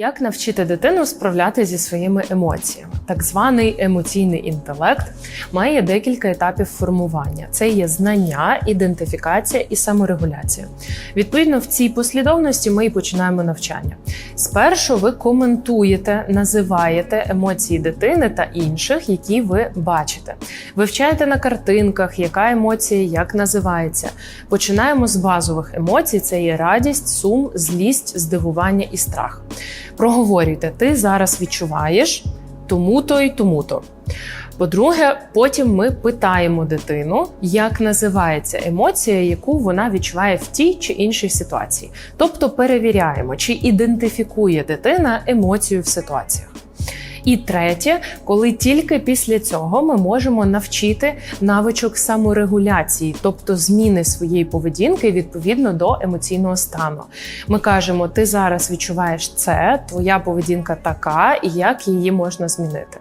Як навчити дитину справляти зі своїми емоціями? Так званий емоційний інтелект має декілька етапів формування: це є знання, ідентифікація і саморегуляція. Відповідно, в цій послідовності ми і починаємо навчання. Спершу ви коментуєте, називаєте емоції дитини та інших, які ви бачите. Вивчаєте на картинках, яка емоція як називається. Починаємо з базових емоцій: це є радість, сум, злість, здивування і страх. Проговорюйте, ти зараз відчуваєш тому-то і тому-то. По-друге, потім ми питаємо дитину, як називається емоція, яку вона відчуває в тій чи іншій ситуації. Тобто перевіряємо, чи ідентифікує дитина емоцію в ситуаціях. І третє, коли тільки після цього ми можемо навчити навичок саморегуляції, тобто зміни своєї поведінки відповідно до емоційного стану. Ми кажемо, ти зараз відчуваєш це, твоя поведінка така, і як її можна змінити.